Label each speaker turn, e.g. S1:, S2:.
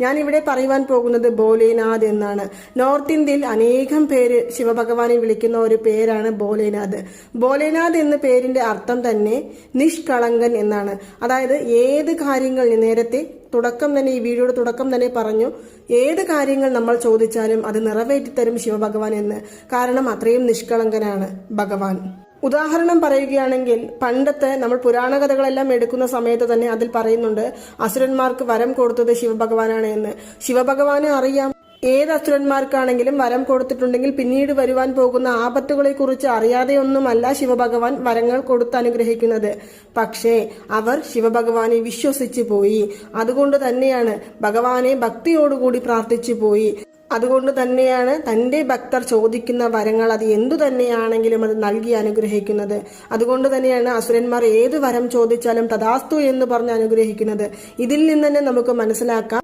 S1: ഞാൻ ഇവിടെ പറയുവാൻ പോകുന്നത് ഭോലേനാഥ് എന്നാണ്. നോർത്ത് ഇന്ത്യയിൽ അനേകം പേര് ശിവഭഗവാനെ വിളിക്കുന്ന ഒരു പേരാണ് ഭോലേനാഥ്. ഭോലേനാഥ് എന്ന പേരിന്റെ അർത്ഥം തന്നെ നിഷ്കളങ്കൻ എന്നാണ്. അതായത് ഏത് കാര്യങ്ങൾ നേരത്തെ തുടക്കം തന്നെ ഈ വീഡിയോയുടെ തുടക്കം തന്നെ പറഞ്ഞു. ഏത് കാര്യങ്ങൾ നമ്മൾ ചോദിച്ചാലും അത് നിറവേറ്റിത്തരും ശിവഭഗവാൻ എന്ന്. കാരണം അത്രയും നിഷ്കളങ്കനാണ് ഭഗവാൻ. ഉദാഹരണം പറയുകയാണെങ്കിൽ പണ്ടത്തെ നമ്മൾ പുരാണ കഥകളെല്ലാം എടുക്കുന്ന സമയത്ത് തന്നെ അതിൽ പറയുന്നുണ്ട് അസുരന്മാർക്ക് വരം കൊടുത്തത് ശിവഭഗവാനാണ് എന്ന്. ശിവഭഗവാനെ അറിയാം. ഏത് അസുരന്മാർക്കാണെങ്കിലും വരം കൊടുത്തിട്ടുണ്ടെങ്കിൽ പിന്നീട് വരുവാൻ പോകുന്ന ആപത്തുകളെ കുറിച്ച് അറിയാതെയൊന്നുമല്ല ശിവഭഗവാൻ വരങ്ങൾ കൊടുത്ത് അനുഗ്രഹിക്കുന്നത്. പക്ഷേ അവർ ശിവഭഗവാനെ വിശ്വസിച്ചു പോയി. അതുകൊണ്ട് തന്നെയാണ് ഭഗവാനെ ഭക്തിയോടുകൂടി പ്രാർത്ഥിച്ചു പോയി. അതുകൊണ്ട് തന്നെയാണ് തന്റെ ഭക്തർ ചോദിക്കുന്ന വരങ്ങൾ അത് എന്തു തന്നെയാണെങ്കിലും അത് നൽകി അനുഗ്രഹിക്കുന്നത്. അതുകൊണ്ട് തന്നെയാണ് അസുരന്മാർ ഏത് വരം ചോദിച്ചാലും തഥാസ്തു എന്ന് പറഞ്ഞ് അനുഗ്രഹിക്കുന്നത്. ഇതിൽ നിന്ന് തന്നെ നമുക്ക് മനസ്സിലാക്കാം.